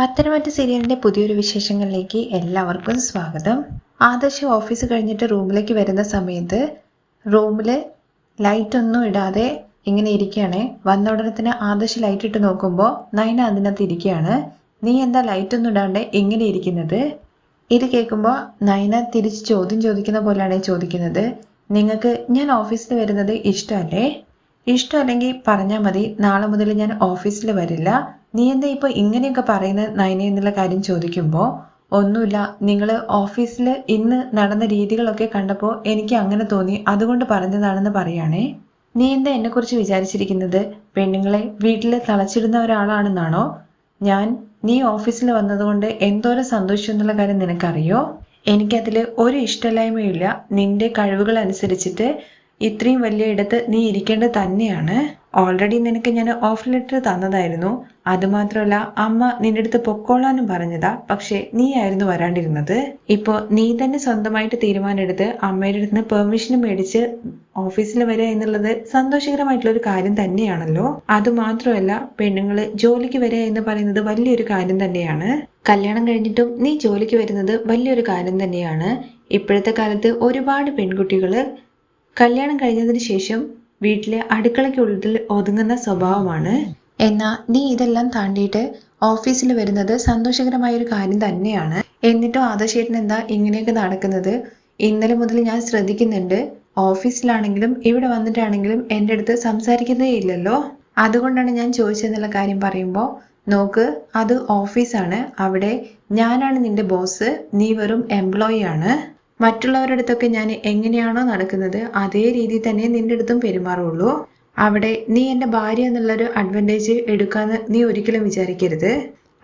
പത്തനംതിട്ട സീരിയലിന്റെ പുതിയൊരു വിശേഷങ്ങളിലേക്ക് എല്ലാവർക്കും സ്വാഗതം. ആദർശ് ഓഫീസ് കഴിഞ്ഞിട്ട് റൂമിലേക്ക് വരുന്ന സമയത്ത് റൂമിൽ ലൈറ്റ് ഒന്നും ഇടാതെ ഇങ്ങനെ ഇരിക്കുകയാണ്. വന്ന ഉടനെ ആദർശ് ലൈറ്റ് ഇട്ട് നോക്കുമ്പോൾ നയന അതിനകത്ത് ഇരിക്കുകയാണ്. നീ എന്താ ലൈറ്റ് ഒന്നും ഇടാണ്ട് ഇങ്ങനെ ഇരിക്കുന്നത്? ഇത് കേൾക്കുമ്പോൾ നയന തിരിച്ച് ചോദ്യം ചോദിക്കുന്ന പോലെയാണ് ചോദിക്കുന്നത്. നിങ്ങൾക്ക് ഞാൻ ഓഫീസിൽ വരുന്നത് ഇഷ്ടമല്ലേ ഇഷ്ടമല്ലെങ്കിൽ പറഞ്ഞാൽ മതി. നാളെ മുതൽ ഞാൻ ഓഫീസിൽ വരില്ല. നീ എന്താ ഇപ്പോൾ ഇങ്ങനെയൊക്കെ പറയുന്നത് നയന എന്നുള്ള കാര്യം ചോദിക്കുമ്പോൾ ഒന്നുമില്ല. നിങ്ങൾ ഓഫീസിൽ ഇന്ന് നടന്ന രീതികളൊക്കെ കണ്ടപ്പോൾ എനിക്ക് അങ്ങനെ തോന്നി. അതുകൊണ്ട് പറഞ്ഞതാണെന്ന് പറയുകയാണേ നീ എന്താ എന്നെക്കുറിച്ച് വിചാരിച്ചിരിക്കുന്നത്? പെണ്ണുങ്ങളെ വീട്ടിൽ തളച്ചിടുന്ന ഒരാളാണെന്നാണോ? ഞാൻ നീ ഓഫീസിൽ വന്നതുകൊണ്ട് എന്തോരം സന്തോഷം എന്നുള്ള കാര്യം നിനക്കറിയോ? എനിക്കതിൽ ഒരു ഇഷ്ടമില്ലായ്മയില്ല നിന്റെ കഴിവുകൾ അനുസരിച്ചിട്ട് ഇത്രയും വലിയ ഇടത്ത് നീ ഇരിക്കേണ്ടത് തന്നെയാണ്. ഓൾറെഡി നിനക്ക് ഞാൻ ഓഫർ ലെറ്റർ തന്നതായിരുന്നു. അതുമാത്രമല്ല അമ്മ നിന്റെ അടുത്ത് പൊക്കോളാനും പറഞ്ഞതാ. പക്ഷെ നീ ആയിരുന്നു വരാണ്ടിരുന്നത്. ഇപ്പോ നീ തന്നെ സ്വന്തമായിട്ട് തീരുമാനമെടുത്ത് അമ്മയുടെ അടുത്ത് പെർമിഷൻ മേടിച്ച് ഓഫീസിൽ വരിക എന്നുള്ളത് സന്തോഷകരമായിട്ടുള്ള ഒരു കാര്യം തന്നെയാണല്ലോ. അതുമാത്രമല്ല പെണ്ണുങ്ങൾ ജോലിക്ക് വരിക എന്ന് പറയുന്നത് വലിയൊരു കാര്യം തന്നെയാണ്. കല്യാണം കഴിഞ്ഞിട്ടും നീ ജോലിക്ക് വരുന്നത് വലിയൊരു കാര്യം തന്നെയാണ്. ഇപ്പോഴത്തെ കാലത്ത് ഒരുപാട് പെൺകുട്ടികൾ കല്യാണം കഴിഞ്ഞതിന് ശേഷം വീട്ടിലെ അടുക്കളയ്ക്കുള്ളിൽ ഒതുങ്ങുന്ന സ്വഭാവമാണ് എന്നാൽ നീ ഇതെല്ലാം താണ്ടിയിട്ട് ഓഫീസിൽ വരുന്നത് സന്തോഷകരമായ ഒരു കാര്യം തന്നെയാണ്. എന്നിട്ടും ആദർശേട്ടൻ എന്താ ഇങ്ങനെയൊക്കെ നടക്കുന്നത്? ഇന്നലെ മുതൽ ഞാൻ ശ്രദ്ധിക്കുന്നുണ്ട്. ഓഫീസിലാണെങ്കിലും ഇവിടെ വന്നിട്ടാണെങ്കിലും എന്റെ അടുത്ത് സംസാരിക്കുന്നേ ഇല്ലല്ലോ. അതുകൊണ്ടാണ് ഞാൻ ചോദിച്ചതെന്നുള്ള കാര്യം പറയുമ്പോൾ നോക്ക് അത് ഓഫീസാണ്. അവിടെ ഞാനാണ് നിന്റെ ബോസ്. നീ വെറും എംപ്ലോയി ആണ്. മറ്റുള്ളവരുടെ അടുത്തൊക്കെ ഞാൻ എങ്ങനെയാണോ നടക്കുന്നത് അതേ രീതിയിൽ തന്നെ നിന്റെ അടുത്തും പെരുമാറുള്ളൂ. അവിടെ നീ എന്റെ ഭാര്യ എന്നുള്ളൊരു അഡ്വാന്റേജ് എടുക്കാന്ന് നീ ഒരിക്കലും വിചാരിക്കരുത്.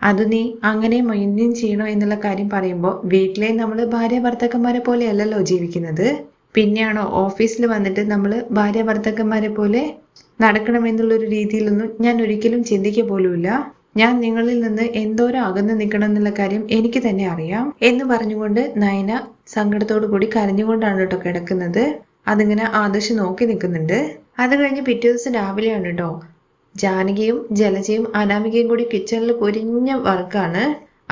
അത് നീ അങ്ങനെ മെയിന്റെയിൻ ചെയ്യണോ എന്നുള്ള കാര്യം പറയുമ്പോൾ വീട്ടിലെ നമ്മൾ ഭാര്യ ഭർത്താക്കന്മാരെ പോലെ അല്ലല്ലോ ജീവിക്കുന്നത്. പിന്നെയാണോ ഓഫീസിൽ വന്നിട്ട് നമ്മൾ ഭാര്യ ഭർത്താക്കന്മാരെ പോലെ നടക്കണമെന്നുള്ളൊരു രീതിയിലൊന്നും ഞാൻ ഒരിക്കലും ചിന്തിക്കുക പോലുമില്ല. ഞാൻ നിങ്ങളിൽ നിന്ന് എന്തോരം അകന്നു നിൽക്കണം എന്നുള്ള കാര്യം എനിക്ക് തന്നെ അറിയാം. എന്ന് പറഞ്ഞുകൊണ്ട് നയന സങ്കടത്തോടു കൂടി കരഞ്ഞുകൊണ്ടാണ് കേട്ടോ കിടക്കുന്നത്. അതിങ്ങനെ ആദർശ് നോക്കി നിൽക്കുന്നുണ്ട്. അത് കഴിഞ്ഞ് പിറ്റേ ദിവസം രാവിലെയാണ് കേട്ടോ. ജാനകിയും ജലജയും അനാമികയും കൂടി കിച്ചണിൽ പൊരിഞ്ഞ വർക്കാണ്.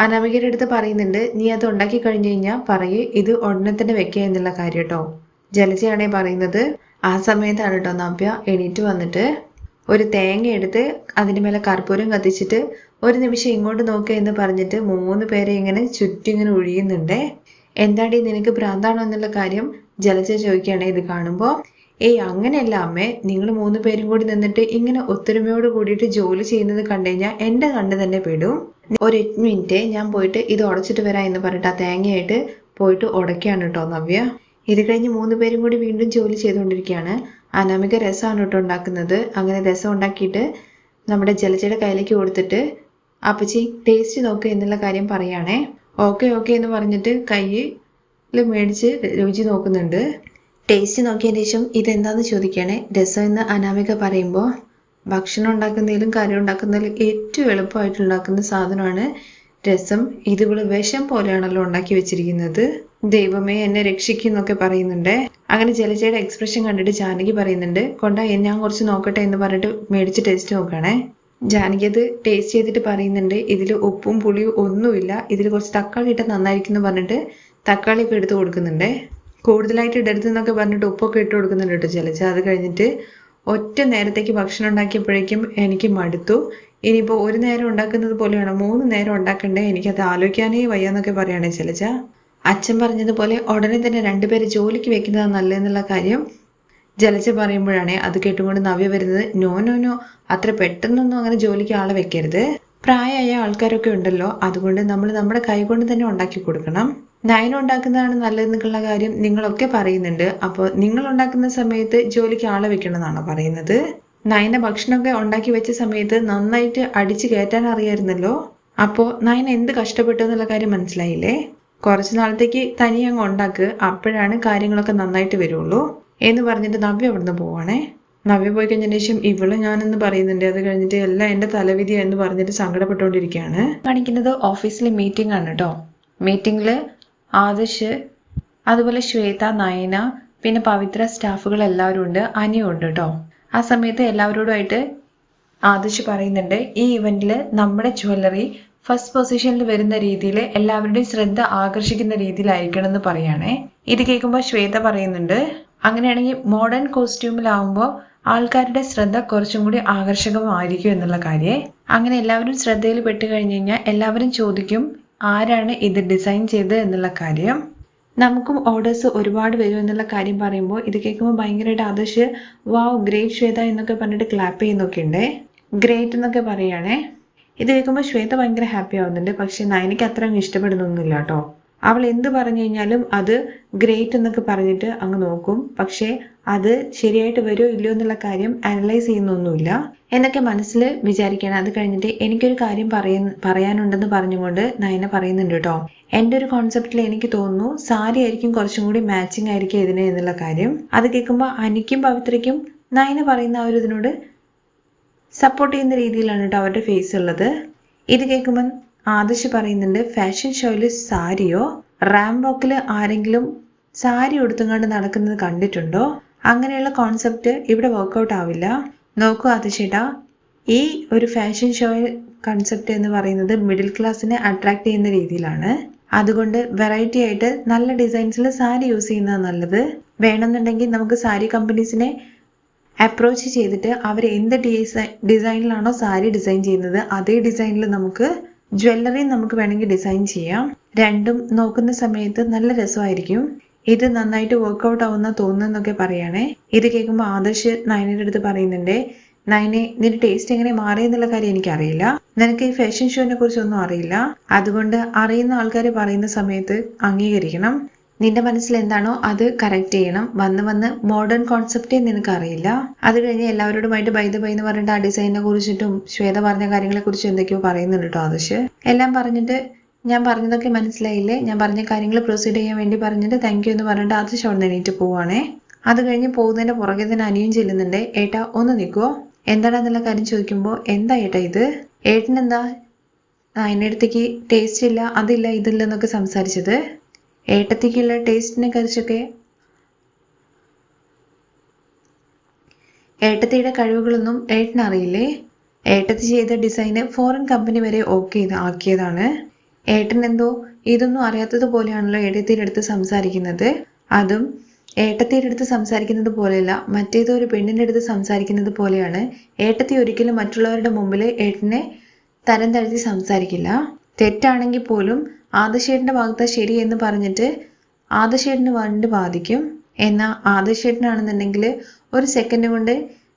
അനാമികയുടെ അടുത്ത് പറയുന്നുണ്ട് നീ അത് ഉണ്ടാക്കി കഴിഞ്ഞു കഴിഞ്ഞാൽ പറയേ ഇത് ഉടനെ തന്നെ വെക്കുക എന്നുള്ള കാര്യം കേട്ടോ. ജലജയാണേ പറയുന്നത്. ആ സമയത്താണ് കേട്ടോ നവ്യ എണീറ്റ് വന്നിട്ട് ഒരു തേങ്ങ എടുത്ത് അതിന്റെ മേലെ കർപ്പൂരം കത്തിച്ചിട്ട് ഒരു നിമിഷം ഇങ്ങോട്ട് നോക്കുക എന്ന് പറഞ്ഞിട്ട് മൂന്ന് പേരെ ഇങ്ങനെ ചുറ്റിങ്ങനെ ഒഴിയുന്നുണ്ട്. എന്താടി നിനക്ക് ഭ്രാന്താണോ എന്നുള്ള കാര്യം ജലജ ചോദിക്കുകയാണെ ഇത് കാണുമ്പോൾ ഏയ് അങ്ങനെയല്ല അമ്മേ. നിങ്ങൾ മൂന്ന് പേരും കൂടി നിന്നിട്ട് ഇങ്ങനെ ഒത്തൊരുമയോട് കൂടിയിട്ട് ജോലി ചെയ്യുന്നത് കണ്ടു കഴിഞ്ഞാൽ എന്റെ കണ്ണ് തന്നെ പെടും. ഒരു എട്ട് മിനിറ്റ് ഞാൻ പോയിട്ട് ഇത് ഉടച്ചിട്ട് വരാം എന്ന് പറഞ്ഞിട്ട് ആ തേങ്ങയായിട്ട് പോയിട്ട് ഉടക്കുകയാണ് കേട്ടോ നവ്യ. ഇത് കഴിഞ്ഞ് മൂന്ന് പേരും കൂടി വീണ്ടും ജോലി ചെയ്തുകൊണ്ടിരിക്കുകയാണ്. അനാമിക രസമാണ് കേട്ടോ ഉണ്ടാക്കുന്നത്. അങ്ങനെ രസം ഉണ്ടാക്കിയിട്ട് നമ്മുടെ ജലജയുടെ കയ്യിലേക്ക് കൊടുത്തിട്ട് അപ്പച്ചി ടേസ്റ്റ് നോക്കുക എന്നുള്ള കാര്യം പറയുകയാണേ. ഓക്കെ ഓക്കെ എന്ന് പറഞ്ഞിട്ട് കയ്യിൽ മേടിച്ച് രുചി നോക്കുന്നുണ്ട്. ടേസ്റ്റ് നോക്കിയതിന് ശേഷം ഇതെന്താന്ന് ചോദിക്കുകയാണെ രസം എന്ന് അനാമിക പറയുമ്പോൾ ഭക്ഷണം ഉണ്ടാക്കുന്നതിലും കറി ഉണ്ടാക്കുന്നതിലും ഏറ്റവും എളുപ്പമായിട്ട് ഉണ്ടാക്കുന്ന സാധനമാണ് രസം. ഇതുപോലെ വിഷം പോലെയാണല്ലോ ഉണ്ടാക്കി വെച്ചിരിക്കുന്നത്. ദൈവമേ എന്നെ രക്ഷിക്കുന്നൊക്കെ പറയുന്നുണ്ട്. അങ്ങനെ ജലജയുടെ എക്സ്പ്രഷൻ കണ്ടിട്ട് ജാനകി പറയുന്നുണ്ട് കൊണ്ടാ ഞാൻ കുറച്ച് നോക്കട്ടെ എന്ന് പറഞ്ഞിട്ട് മേടിച്ച് ടേസ്റ്റ് നോക്കണേ ജാനകി അത് ടേസ്റ്റ് ചെയ്തിട്ട് പറയുന്നുണ്ട്. ഇതിൽ ഉപ്പും പുളിയും ഒന്നുമില്ല. ഇതിൽ കുറച്ച് തക്കാളി ഇട്ട് നന്നായിരിക്കും എന്ന് പറഞ്ഞിട്ട് തക്കാളിയൊക്കെ എടുത്ത് കൊടുക്കുന്നുണ്ട്. കൂടുതലായിട്ട് ഇടരുത് എന്നൊക്കെ പറഞ്ഞിട്ട് ഉപ്പൊക്കെ ഇട്ട് കൊടുക്കുന്നുണ്ട് കേട്ടോ ചിലച്ച് അത് കഴിഞ്ഞിട്ട് ഒറ്റ നേരത്തേക്ക് ഭക്ഷണം ഉണ്ടാക്കിയപ്പോഴേക്കും എനിക്ക് മടുത്തു. ഇനിയിപ്പോൾ ഒരു നേരം ഉണ്ടാക്കുന്നത് പോലെയാണ്. മൂന്ന് നേരം ഉണ്ടാക്കണ്ടേ? എനിക്കത് ആലോചിക്കാനേ വയ്യ എന്നൊക്കെ പറയുകയാണെ ചിലച്ച അച്ഛൻ പറഞ്ഞതുപോലെ ഉടനെ തന്നെ രണ്ടുപേരെ ജോലിക്ക് വെക്കുന്നതാണ് നല്ലതെന്നുള്ള കാര്യം ജലജ പറയുമ്പോഴാണ് അത് കേട്ടുകൊണ്ട് നവ്യ വരുന്നത്. No no no. അത്ര പെട്ടെന്നൊന്നും അങ്ങനെ ജോലിക്ക് ആളെ വെക്കരുത്. പ്രായമായ ആൾക്കാരൊക്കെ ഉണ്ടല്ലോ അതുകൊണ്ട് നമ്മൾ നമ്മുടെ കൈകൊണ്ട് തന്നെ ഉണ്ടാക്കി കൊടുക്കണം. നയന ഉണ്ടാക്കുന്നതാണ് നല്ലതെന്നുള്ള കാര്യം നിങ്ങളൊക്കെ പറയുന്നുണ്ട്. അപ്പോൾ നിങ്ങൾ ഉണ്ടാക്കുന്ന സമയത്ത് ജോലിക്ക് ആളെ വെക്കണമെന്നാണോ പറയുന്നത്? നയന ഭക്ഷണമൊക്കെ ഉണ്ടാക്കി വെച്ച സമയത്ത് നന്നായിട്ട് അടിച്ചു കയറ്റാൻ അറിയായിരുന്നല്ലോ? അപ്പോൾ നയന എന്ത് കഷ്ടപ്പെട്ടു എന്നുള്ള കാര്യം മനസ്സിലായില്ലേ? കുറച്ച് നാളത്തേക്ക് തനിയെ അങ്ങ് ഉണ്ടാക്കുക അപ്പോഴാണ് കാര്യങ്ങളൊക്കെ നന്നായിട്ട് വരുള്ളൂ എന്ന് പറഞ്ഞിട്ട് നവ്യ അവിടുന്ന് പോവാണേ. നവ്യ പോയി കഴിഞ്ഞതിന് ശേഷം ഇവൾ ഞാനെന്ന് പറയുന്നുണ്ട്. അത് കഴിഞ്ഞിട്ട് എല്ലാം എന്റെ തലവിധി എന്ന് പറഞ്ഞിട്ട് സങ്കടപ്പെട്ടുകൊണ്ടിരിക്കുകയാണ്. കാണിക്കുന്നത് ഓഫീസിലെ മീറ്റിംഗ് ആണ് കേട്ടോ മീറ്റിംഗിൽ ആദർശ് അതുപോലെ ശ്വേത നയന പിന്നെ പവിത്ര സ്റ്റാഫുകൾ എല്ലാവരും ഉണ്ട്. അനിയും ഉണ്ട് കേട്ടോ ആ സമയത്ത് എല്ലാവരോടുമായിട്ട് ആദർശ് പറയുന്നുണ്ട് ഈ ഇവന്റിൽ നമ്മുടെ ജ്വല്ലറി ഫസ്റ്റ് പൊസിഷനിൽ വരുന്ന രീതിയിൽ എല്ലാവരുടെയും ശ്രദ്ധ ആകർഷിക്കുന്ന രീതിയിലായിരിക്കണം എന്ന് പറയുകയാണേ ഇത് കേൾക്കുമ്പോൾ ശ്വേത പറയുന്നുണ്ട് അങ്ങനെയാണെങ്കിൽ മോഡേൺ കോസ്റ്റ്യൂമിലാവുമ്പോൾ ആൾക്കാരുടെ ശ്രദ്ധ കുറച്ചും കൂടി ആകർഷകമായിരിക്കും എന്നുള്ള കാര്യേ. അങ്ങനെ എല്ലാവരും ശ്രദ്ധയിൽ പെട്ട് കഴിഞ്ഞു കഴിഞ്ഞാൽ എല്ലാവരും ചോദിക്കും ആരാണ് ഇത് ഡിസൈൻ ചെയ്തത്? എന്നുള്ള കാര്യം. നമുക്കും ഓർഡേഴ്സ് ഒരുപാട് വരും എന്നുള്ള കാര്യം പറയുമ്പോൾ ഇത് കേൾക്കുമ്പോൾ ഭയങ്കരമായിട്ട് ആദർശ് വാവ് ഗ്രേറ്റ് ശ്വേത എന്നൊക്കെ പറഞ്ഞിട്ട് ക്ലാപ്പ് ചെയ്യുന്നൊക്കെ ഉണ്ട്. ഗ്രേറ്റ് എന്നൊക്കെ പറയുകയാണേ. ഇത് കേൾക്കുമ്പോൾ ശ്വേത ഭയങ്കര ഹാപ്പി ആവുന്നുണ്ട്. പക്ഷെ നയനയ്ക്ക് അത്ര അങ്ങ് ഇഷ്ടപ്പെടുന്നൊന്നുമില്ല കേട്ടോ. അവൾ എന്ത് പറഞ്ഞു കഴിഞ്ഞാലും അത് ഗ്രേറ്റ് എന്നൊക്കെ പറഞ്ഞിട്ട് അങ്ങ് നോക്കും. പക്ഷേ അത് ശരിയായിട്ട് വരുമോ ഇല്ലയോ എന്നുള്ള കാര്യം അനലൈസ് ചെയ്യുന്നൊന്നുമില്ല. എന്നൊക്കെ മനസ്സിൽ വിചാരിക്കണം അത് കഴിഞ്ഞിട്ട് എനിക്കൊരു കാര്യം പറയ പറയാനുണ്ടെന്ന് പറഞ്ഞുകൊണ്ട് നയന പറയുന്നുണ്ട് കേട്ടോ. എന്റെ ഒരു കോൺസെപ്റ്റിൽ എനിക്ക് തോന്നുന്നു സാരി ആയിരിക്കും കുറച്ചും കൂടി മാച്ചിങ് ആയിരിക്കും ഇതിന് എന്നുള്ള കാര്യം. അത് കേൾക്കുമ്പോൾ അനിക്കും പവിത്രയ്ക്കും നയന പറയുന്ന ആ ഒരു ഇതിനോട് സപ്പോർട്ട് ചെയ്യുന്ന രീതിയിലാണ് കേട്ടോ അവരുടെ ഫേസ് ഉള്ളത്. ഇത് കേൾക്കുമ്പോൾ ആദർശ് പറയുന്നുണ്ട് ഫാഷൻ ഷോയിൽ സാരിയോ റാം വോക്കിൽ ആരെങ്കിലും സാരി ഉടുത്തുകൊണ്ട് നടക്കുന്നത് കണ്ടിട്ടുണ്ടോ? അങ്ങനെയുള്ള കോൺസെപ്റ്റ് ഇവിടെ വർക്കൗട്ട് ആവില്ല. നോക്കൂ ആദർശേട്ടാ ഈ ഒരു ഫാഷൻ ഷോ കൺസെപ്റ്റ് എന്ന് പറയുന്നത് മിഡിൽ ക്ലാസ്സിനെ അട്രാക്ട് ചെയ്യുന്ന രീതിയിലാണ്. അതുകൊണ്ട് വെറൈറ്റി ആയിട്ട് നല്ല ഡിസൈൻസിൽ സാരി യൂസ് ചെയ്യുന്നത് നല്ലത്. വേണമെന്നുണ്ടെങ്കിൽ നമുക്ക് സാരി കമ്പനീസിനെ അപ്രോച്ച് ചെയ്തിട്ട് അവർ എന്ത് ഡിസൈ ഡിസൈനിലാണോ സാരി ഡിസൈൻ ചെയ്യുന്നത് അതേ ഡിസൈനിൽ നമുക്ക് ജ്വല്ലറി നമുക്ക് വേണമെങ്കിൽ ഡിസൈൻ ചെയ്യാം. രണ്ടും നോക്കുന്ന സമയത്ത് നല്ല രസമായിരിക്കും. ഇത് നന്നായിട്ട് വർക്കൗട്ട് ആവുന്ന തോന്നുന്നൊക്കെ പറയുകയാണേ ഇത് കേൾക്കുമ്പോൾ ആദർശ് നയനയുടെ അടുത്ത് പറയുന്നുണ്ട് നയനെ നിന്റെ ടേസ്റ്റ് എങ്ങനെ മാറി എന്നുള്ള കാര്യം എനിക്കറിയില്ല. നിനക്ക് ഈ ഫാഷൻ ഷോനെ കുറിച്ചൊന്നും അറിയില്ല. അതുകൊണ്ട് അറിയുന്ന ആൾക്കാർ പറയുന്ന സമയത്ത് അംഗീകരിക്കണം. നിന്റെ മനസ്സിൽ എന്താണോ അത് കറക്റ്റ് ചെയ്യണം. വന്ന് വന്ന് മോഡേൺ കോൺസെപ്റ്റേ നിനക്ക് അറിയില്ല അത് കഴിഞ്ഞ് എല്ലാവരോടുമായിട്ട് ബൈദ ബൈ എന്ന് പറഞ്ഞിട്ട് ആ ഡിസൈനിനെ കുറിച്ചിട്ടും ശ്വേത പറഞ്ഞ കാര്യങ്ങളെ കുറിച്ചും എന്തൊക്കെയോ പറയുന്നുണ്ട് കേട്ടോ എല്ലാം പറഞ്ഞിട്ട് ഞാൻ പറഞ്ഞതൊക്കെ മനസ്സിലായില്ലേ? ഞാൻ പറഞ്ഞ കാര്യങ്ങൾ പ്രൊസീഡ് ചെയ്യാൻ വേണ്ടി പറഞ്ഞിട്ട് താങ്ക് യു എന്ന് പറഞ്ഞിട്ട് ആദർശ് അവിടെ എണീറ്റ് പോവാണേ. അത് കഴിഞ്ഞ് പോകുന്നതിന്റെ പുറകെ തന്നെ അനിയും ചെല്ലുന്നുണ്ട്. ഏട്ടാ ഒന്ന് നിൽക്കുവോ എന്താണെന്നുള്ള കാര്യം ചോദിക്കുമ്പോൾ എന്താ ഏട്ടാ ഇത്? ഏട്ടനെന്താ? അതിന്റെ അടുത്തേക്ക് ടേസ്റ്റ് ഇല്ല അതില്ല ഇതില്ല എന്നൊക്കെ സംസാരിച്ചത്. ഏട്ടത്തേക്കുള്ള ടേസ്റ്റിനെ കുറിച്ചൊക്കെ? ഏട്ടത്തിയുടെ കഴിവുകളൊന്നും ഏട്ടനറിയില്ലേ? ഏട്ടത്തി ചെയ്ത ഡിസൈന് ഫോറിൻ കമ്പനി വരെ ഓക്കെ ആക്കിയതാണ്. ഏട്ടൻ എന്തോ ഇതൊന്നും അറിയാത്തതുപോലെയാണല്ലോ ഏട്ടത്തിയുടെ അടുത്ത് സംസാരിക്കുന്നത്. അതും ഏട്ടത്തിയുടെ അടുത്ത് സംസാരിക്കുന്നത് പോലെയല്ല മറ്റേതോ ഒരു പെണ്ണിന്റെ അടുത്ത് സംസാരിക്കുന്നത് പോലെയാണ് ഏട്ടത്തി ഒരിക്കലും മറ്റുള്ളവരുടെ മുമ്പിൽ ഏട്ടനെ തരം താഴ്ത്തി സംസാരിക്കില്ല. തെറ്റാണെങ്കിൽ പോലും ആദശേട്ടന്റെ ഭാഗത്ത് ശരി എന്ന് പറഞ്ഞിട്ട് ആദശേട്ടന് വണ്ട് ബാധിക്കും. എന്നാൽ ആദശേട്ടനാണെന്നുണ്ടെങ്കിൽ ഒരു സെക്കൻഡ് കൊണ്ട്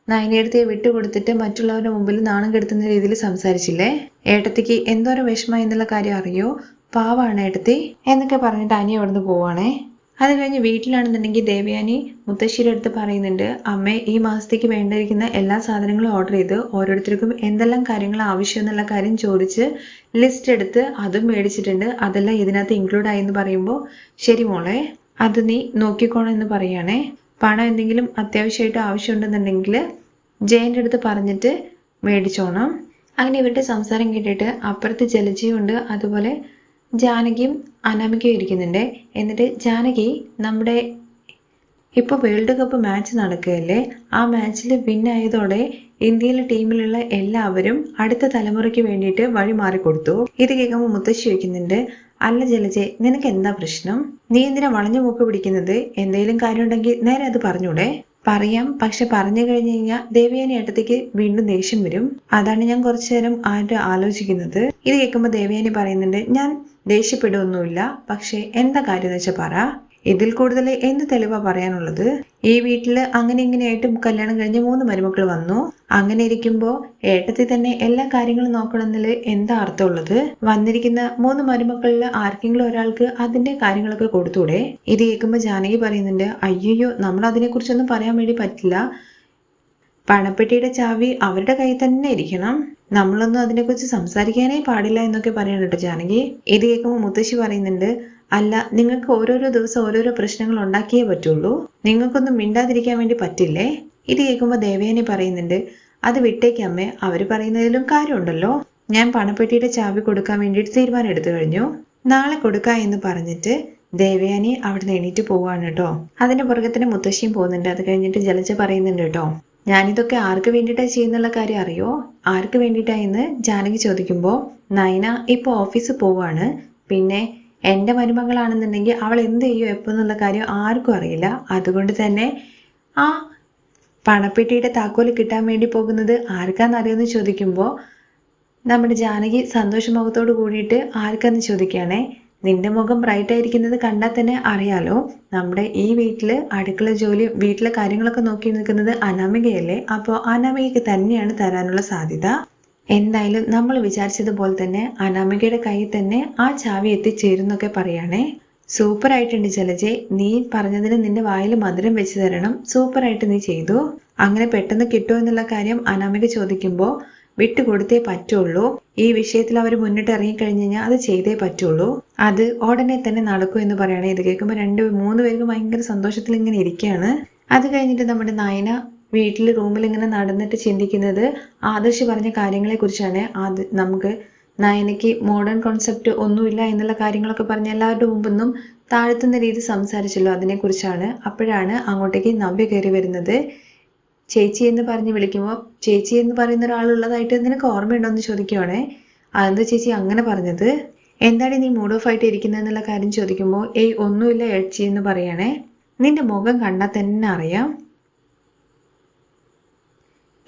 നയനേടത്തെ വിട്ടുകൊടുത്തിട്ട് മറ്റുള്ളവരുടെ മുമ്പിൽ നാണം കെടുത്തുന്ന രീതിയിൽ സംസാരിച്ചില്ലേ? ഏട്ടത്തിക്ക് എന്തോരം വിഷമം എന്നുള്ള കാര്യം അറിയോ? പാവാണ് ഏട്ടത്തി. എന്നൊക്കെ പറഞ്ഞിട്ട് അനി അവിടുന്ന് പോവാണേ. അത് കഴിഞ്ഞ് വീട്ടിലാണെന്നുണ്ടെങ്കിൽ ദേവയാനി മുത്തശ്ശിയുടെ അടുത്ത് പറയുന്നുണ്ട് അമ്മ ഈ മാസത്തേക്ക് വേണ്ടിയിരിക്കുന്ന എല്ലാ സാധനങ്ങളും ഓർഡർ ചെയ്ത് ഓരോരുത്തർക്കും എന്തെല്ലാം കാര്യങ്ങൾ ആവശ്യം എന്നുള്ള കാര്യം ചോദിച്ച് ലിസ്റ്റ് എടുത്ത് അതും മേടിച്ചിട്ടുണ്ട്. അതെല്ലാം ഇതിനകത്ത് ഇൻക്ലൂഡ് ആയി എന്ന് പറയുമ്പോൾ ശരി മോളെ അത് നീ നോക്കിക്കോണം എന്ന് പറയുകയാണേ. പണം എന്തെങ്കിലും അത്യാവശ്യമായിട്ട് ആവശ്യമുണ്ടെന്നുണ്ടെങ്കിൽ ജയന്റെ അടുത്ത് പറഞ്ഞിട്ട് മേടിച്ചോണം. അങ്ങനെ ഇവരുടെ സംസാരം കേട്ടിട്ട് അപ്പുറത്ത് ജലജിയുണ്ട് അതുപോലെ ജാനകിയും അനാമികയും ഇരിക്കുന്നുണ്ട്. എന്നിട്ട് ജാനകി നമ്മുടെ ഇപ്പോൾ വേൾഡ് കപ്പ് മാച്ച് നടക്കുകയല്ലേ? ആ മാച്ചിൽ വിൻ വിന്നായതോടെ ഇന്ത്യയിലെ ടീമിലുള്ള എല്ലാവരും അടുത്ത തലമുറയ്ക്ക് വേണ്ടിയിട്ട് വഴി മാറിക്കൊടുത്തു. ഇത് കേൾക്കുമ്പോൾ മുത്തശ്ശി ചോദിക്കുന്നുണ്ട് അല്ല ജലജെ നിനക്ക് എന്താ പ്രശ്നം? നീ എന്തിനാ വളഞ്ഞു മൂക്ക് പിടിക്കുന്നത്? എന്തെങ്കിലും കാര്യം ഉണ്ടെങ്കിൽ നേരെ അത് പറഞ്ഞൂടെ? പറയാം പക്ഷെ പറഞ്ഞു കഴിഞ്ഞു കഴിഞ്ഞാൽ ദേവയാനി ഏട്ടത്തേക്ക് വീണ്ടും ദേഷ്യം വരും. അതാണ് ഞാൻ കുറച്ചു നേരം ആയിട്ട് ആലോചിക്കുന്നത്. ഇത് കേൾക്കുമ്പോൾ ദേവയാനി പറയുന്നുണ്ട് ഞാൻ ദേഷ്യപ്പെടുകയൊന്നുമില്ല പക്ഷേ എന്താ കാര്യം എന്ന് വെച്ചാൽ പറ. ഇതിൽ കൂടുതൽ എന്ത് തെളിവാ പറയാനുള്ളത്? ഈ വീട്ടിൽ അങ്ങനെ ഇങ്ങനെയായിട്ടും കല്യാണം കഴിഞ്ഞ് മൂന്ന് മരുമക്കൾ വന്നു. അങ്ങനെ ഇരിക്കുമ്പോൾ ഏട്ടത്തിൽ തന്നെ എല്ലാ കാര്യങ്ങളും നോക്കണമെന്നിൽ എന്താ അർത്ഥമുള്ളത്? വന്നിരിക്കുന്ന മൂന്ന് മരുമക്കളിൽ ആർക്കെങ്കിലും ഒരാൾക്ക് അതിന്റെ കാര്യങ്ങളൊക്കെ കൊടുത്തൂടെ? ഇത് കേൾക്കുമ്പോൾ ജാനകി പറയുന്നുണ്ട് അയ്യോ നമ്മൾ അതിനെക്കുറിച്ചൊന്നും പറയാൻ വേണ്ടി പറ്റില്ല. പണപ്പെട്ടിയുടെ ചാവി അവരുടെ കയ്യിൽ തന്നെ ഇരിക്കണം. നമ്മളൊന്നും അതിനെക്കുറിച്ച് സംസാരിക്കാനേ പാടില്ല എന്നൊക്കെ പറയണം കേട്ടോ ജാനകി. ഇത് കേൾക്കുമ്പോൾ മുത്തശ്ശി പറയുന്നുണ്ട് അല്ല നിങ്ങൾക്ക് ഓരോരോ ദിവസം ഓരോരോ പ്രശ്നങ്ങൾ ഉണ്ടാക്കിയേ പറ്റുള്ളൂ. നിങ്ങൾക്കൊന്നും മിണ്ടാതിരിക്കാൻ വേണ്ടി പറ്റില്ലേ? ഇത് കേൾക്കുമ്പോൾ ദേവയാനി പറയുന്നുണ്ട് അത് വിട്ടേക്കമ്മേ അവർ പറയുന്നതിലും കാര്യമുണ്ടല്ലോ. ഞാൻ പണപ്പെട്ടിയുടെ ചാവി കൊടുക്കാൻ വേണ്ടിയിട്ട് തീരുമാനം എടുത്തു കഴിഞ്ഞു. നാളെ കൊടുക്കാം എന്ന് പറഞ്ഞിട്ട് ദേവയാനി അവിടുന്ന് എണീറ്റ് പോവാണ് കേട്ടോ. അതിന്റെ പുറകെ തന്നെ മുത്തശ്ശിയും പോകുന്നുണ്ട്. അത് കഴിഞ്ഞിട്ട് ജലജ പറയുന്നുണ്ട് കേട്ടോ ഞാനിതൊക്കെ ആർക്ക് വേണ്ടിയിട്ടാണ് ചെയ്യുന്നുള്ള കാര്യം അറിയോ? ആർക്ക് വേണ്ടിയിട്ടാ എന്ന് ജാനകി ചോദിക്കുമ്പോൾ നയന ഇപ്പോൾ ഓഫീസിൽ പോവാണ്. പിന്നെ എന്റെ മരുമകളാണെന്നുണ്ടെങ്കിൽ അവൾ എന്ത് ചെയ്യും എപ്പോൾ എന്നുള്ള കാര്യം ആർക്കും അറിയില്ല. അതുകൊണ്ട് തന്നെ ആ പണപ്പെട്ടിയുടെ താക്കോൽ കിട്ടാൻ വേണ്ടി പോകുന്നത് ആർക്കാന്നറിയുമെന്ന് ചോദിക്കുമ്പോൾ നമ്മുടെ ജാനകി സന്തോഷമുഖത്തോട് കൂടിയിട്ട് ആർക്കാന്ന് ചോദിക്കുകയാണേ? നിന്റെ മുഖം ബ്രൈറ്റ് ആയിരിക്കുന്നത് കണ്ടാൽ തന്നെ അറിയാലോ. നമ്മുടെ ഈ വീട്ടിൽ അടുക്കള ജോലി വീട്ടിലെ കാര്യങ്ങളൊക്കെ നോക്കി നിൽക്കുന്നത് അനാമികയല്ലേ? അപ്പോൾ അനാമികയ്ക്ക് തന്നെയാണ് തരാനുള്ള സാധ്യത. എന്തായാലും നമ്മൾ വിചാരിച്ചതുപോലെ തന്നെ അനാമികയുടെ കയ്യിൽ തന്നെ ആ ചാവി എത്തിച്ചേരുന്നൊക്കെ പറയാണേ. സൂപ്പർ ആയിട്ടുണ്ട് ജലജെ. നീ പറഞ്ഞതിന് നിന്റെ വായിൽ മധുരം വെച്ച് തരണം. സൂപ്പർ ആയിട്ട് നീ ചെയ്തു. അങ്ങനെ പെട്ടെന്ന് കിട്ടുമോ എന്നുള്ള കാര്യം അനാമിക ചോദിക്കുമ്പോൾ വിട്ടുകൊടുത്തേ പറ്റുള്ളൂ. ഈ വിഷയത്തിൽ അവർ മുന്നിട്ട് ഇറങ്ങിക്കഴിഞ്ഞ് കഴിഞ്ഞാൽ അത് ചെയ്തേ പറ്റുള്ളൂ. അത് ഉടനെ തന്നെ നടക്കും എന്ന് പറയണേ ഇത് കേൾക്കുമ്പോൾ രണ്ട് മൂന്ന് പേർക്ക് ഭയങ്കര സന്തോഷത്തിൽ ഇങ്ങനെ ഇരിക്കുകയാണ്. അത് കഴിഞ്ഞിട്ട് നമ്മുടെ നയന വീട്ടിൽ റൂമിൽ ഇങ്ങനെ നടന്നിട്ട് ചിന്തിക്കുന്നത് ആദർശ് പറഞ്ഞ കാര്യങ്ങളെ കുറിച്ചാണ് അത് നമുക്ക് നയനയ്ക്ക് മോഡേൺ കോൺസെപ്റ്റ് ഒന്നുമില്ല എന്നുള്ള കാര്യങ്ങളൊക്കെ പറഞ്ഞ് എല്ലാവരുടെ മുമ്പൊന്നും താഴ്ത്തുന്ന രീതി സംസാരിച്ചല്ലോ. അതിനെക്കുറിച്ചാണ് അപ്പോഴാണ് അങ്ങോട്ടേക്ക് നവ്യ കയറി വരുന്നത്. ചേച്ചി എന്ന് പറഞ്ഞ് വിളിക്കുമ്പോൾ ചേച്ചി എന്ന് പറയുന്ന ഒരാളുള്ളതായിട്ട് നിനക്ക് ഓർമ്മയുണ്ടോ എന്ന് ചോദിക്കുവാണേ. അതെന്താ ചേച്ചി അങ്ങനെ പറഞ്ഞത്? എന്താണ് നീ മൂഡ് ഓഫ് ആയിട്ട് ഇരിക്കുന്നത് എന്നുള്ള കാര്യം ചോദിക്കുമ്പോൾ ഏയ് ഒന്നുമില്ല ഏച്ചി എന്ന് പറയണേ. നിന്റെ മുഖം കണ്ടാൽ തന്നെ അറിയാം.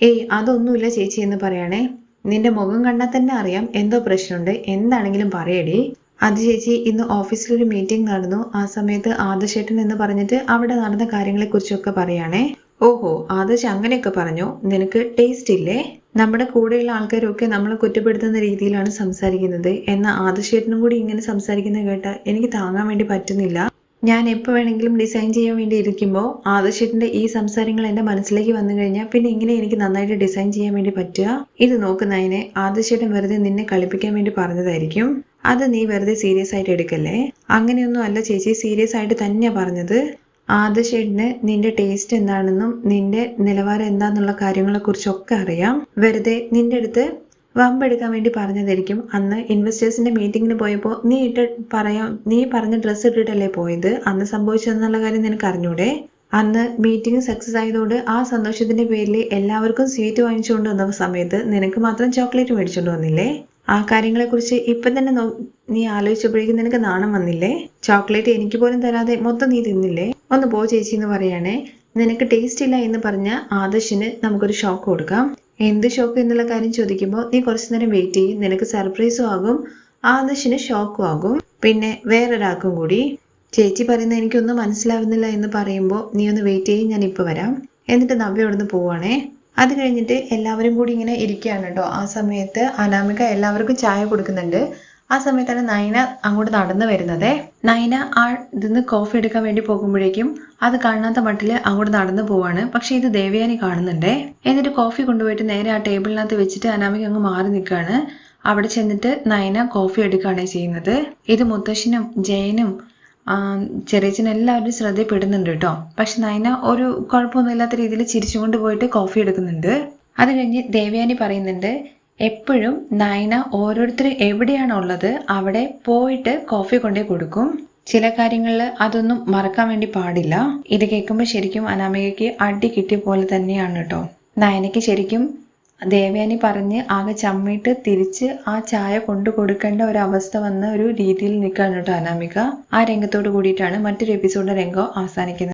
ഏയ് അതൊന്നുമില്ല ചേച്ചി എന്ന് പറയണേ. നിന്റെ മുഖം കണ്ടാൽ തന്നെ അറിയാം. എന്തോ പ്രശ്നമുണ്ട്. എന്താണെങ്കിലും പറയടി. അത് ചേച്ചി ഇന്ന് ഓഫീസിൽ ഒരു മീറ്റിംഗ് നടന്നു. ആ സമയത്ത് ആദർശേട്ടൻ എന്ന് പറഞ്ഞിട്ട് അവിടെ നടന്ന കാര്യങ്ങളെ കുറിച്ചൊക്കെ പറയാണേ. ഓഹോ ആദർശ് അങ്ങനെയൊക്കെ പറഞ്ഞു? നിനക്ക് ടേസ്റ്റ് ഇല്ലേ? നമ്മുടെ കൂടെയുള്ള ആൾക്കാരൊക്കെ നമ്മളെ കുറ്റപ്പെടുത്തുന്ന രീതിയിലാണ് സംസാരിക്കുന്നത് എന്ന ആദർശേട്ടനും കൂടി ഇങ്ങനെ സംസാരിക്കുന്നത് കേട്ട എനിക്ക് താങ്ങാൻ വേണ്ടി പറ്റുന്നില്ല. ഞാൻ എപ്പോൾ വേണമെങ്കിലും ഡിസൈൻ ചെയ്യാൻ വേണ്ടി ഇരിക്കുമ്പോൾ ആദർശേട്ടന്റെ ഈ സംസാരങ്ങൾ എന്റെ മനസ്സിലേക്ക് വന്നു കഴിഞ്ഞാൽ പിന്നെ ഇങ്ങനെ എനിക്ക് നന്നായിട്ട് ഡിസൈൻ ചെയ്യാൻ വേണ്ടി പറ്റുക? ഇത് നോക്കുന്നതിനെ ആദർശേട്ടൻ വെറുതെ നിന്നെ കളിപ്പിക്കാൻ വേണ്ടി പറഞ്ഞതായിരിക്കും. അത് നീ വെറുതെ സീരിയസ് ആയിട്ട് എടുക്കല്ലേ? അങ്ങനെയൊന്നും അല്ല ചേച്ചി സീരിയസ് ആയിട്ട് തന്നെയാ പറഞ്ഞത്. ആദർശേട്ടന് നിന്റെ ടേസ്റ്റ് എന്താണെന്നും നിന്റെ നിലവാരം എന്താണെന്നുള്ള കാര്യങ്ങളെ കുറിച്ചൊക്കെ അറിയാം. വെറുതെ നിന്റെ അടുത്ത് വമ്പെടുക്കാൻ വേണ്ടി പറഞ്ഞതായിരിക്കും. അന്ന് ഇൻവെസ്റ്റേഴ്സിന്റെ മീറ്റിംഗിന് പോയപ്പോൾ നീ ഇട്ട് പറയാം നീ പറഞ്ഞ ഡ്രസ്സ് ഇട്ടിട്ടല്ലേ പോയത്? അന്ന് സംഭവിച്ചതെന്നുള്ള കാര്യം നിനക്ക് അറിഞ്ഞൂടെ? അന്ന് മീറ്റിംഗ് സക്സസ് ആയതുകൊണ്ട് ആ സന്തോഷത്തിന്റെ പേരിൽ എല്ലാവർക്കും സ്വീറ്റ് വാങ്ങിച്ചുകൊണ്ട് വന്ന സമയത്ത് നിനക്ക് മാത്രം ചോക്ലേറ്റ് മേടിച്ചുകൊണ്ട് വന്നില്ലേ? ആ കാര്യങ്ങളെക്കുറിച്ച് ഇപ്പം തന്നെ നീ ആലോചിച്ചപ്പോഴേക്കും നിനക്ക് നാണം വന്നില്ലേ? ചോക്ലേറ്റ് എനിക്ക് പോലും തരാതെ മൊത്തം നീ തിന്നില്ലേ? ഒന്ന് പോ ചേച്ചി എന്ന് പറയണേ. നിനക്ക് ടേസ്റ്റ് ഇല്ല എന്ന് പറഞ്ഞ ആദർശിന് നമുക്കൊരു ഷോക്ക് കൊടുക്കാം. എന്ത് ഷോക്ക് എന്നുള്ള കാര്യം ചോദിക്കുമ്പോൾ നീ കുറച്ചു നേരം വെയിറ്റ് ചെയ്യും. നിനക്ക് സർപ്രൈസും ആകും. ആദർശിന് ഷോക്കും ആകും. പിന്നെ വേറൊരാൾക്കും കൂടി. ചേച്ചി പറയുന്ന എനിക്കൊന്നും മനസ്സിലാവുന്നില്ല എന്ന് പറയുമ്പോൾ നീ ഒന്ന് വെയിറ്റ് ചെയ്യും ഞാൻ ഇപ്പോൾ വരാം. എന്നിട്ട് നവ്യ അവിടുന്ന് പോവാണേ. അത് കഴിഞ്ഞിട്ട് എല്ലാവരും കൂടി ഇങ്ങനെ ഇരിക്കുകയാണ് കേട്ടോ. ആ സമയത്ത് അനാമിക എല്ലാവർക്കും ചായ കൊടുക്കുന്നുണ്ട്. ആ സമയത്താണ് നയന അങ്ങോട്ട് നടന്നു വരുന്നത്. നയന ആ ഇതിന്ന് കോഫി എടുക്കാൻ വേണ്ടി പോകുമ്പോഴേക്കും അത് കാണാത്ത മട്ടിൽ അങ്ങോട്ട് നടന്നു പോവാണ്. പക്ഷെ ഇത് ദേവയാനി കാണുന്നുണ്ടേ. എന്നിട്ട് കോഫി കൊണ്ടുപോയിട്ട് നേരെ ആ ടേബിളിനകത്ത് വെച്ചിട്ട് അനാമിക അങ്ങ് മാറി നിൽക്കുകയാണ്. അവിടെ ചെന്നിട്ട് നയന കോഫി എടുക്കുകയാണ് ചെയ്യുന്നത്. ഇത് മുത്തശ്ശനും ജയനും ചെറിയച്ഛനും എല്ലാവരും ശ്രദ്ധപ്പെടുന്നുണ്ട് കേട്ടോ. പക്ഷെ നയന ഒരു കുഴപ്പമൊന്നുമില്ലാത്ത രീതിയിൽ ചിരിച്ചുകൊണ്ട് പോയിട്ട് കോഫി എടുക്കുന്നുണ്ട്. അത് കഴിഞ്ഞ് ദേവയാനി പറയുന്നുണ്ട് എപ്പോഴും നയന ഓരോരുത്തർ എവിടെയാണോ ഉള്ളത് അവിടെ പോയിട്ട് കോഫി കൊണ്ടേ കൊടുക്കും. ചില കാര്യങ്ങളിൽ അതൊന്നും മറക്കാൻ വേണ്ടി പാടില്ല. ഇത് കേൾക്കുമ്പോൾ ശരിക്കും അനാമികയ്ക്ക് അടി കിട്ടിയ പോലെ തന്നെയാണ് കേട്ടോ. നയനയ്ക്ക് ശരിക്കും ദേവയാനി പറഞ്ഞ് ആകെ ചമ്മിട്ട് തിരിച്ച് ആ ചായ കൊണ്ടു കൊടുക്കേണ്ട ഒരു അവസ്ഥ വന്ന ഒരു രീതിയിൽ നിൽക്കുകയാണ് കേട്ടോ അനാമിക. ആ രംഗത്തോട് കൂടിയിട്ടാണ് മറ്റൊരു എപ്പിസോഡിന്റെ രംഗം അവസാനിക്കുന്നത്.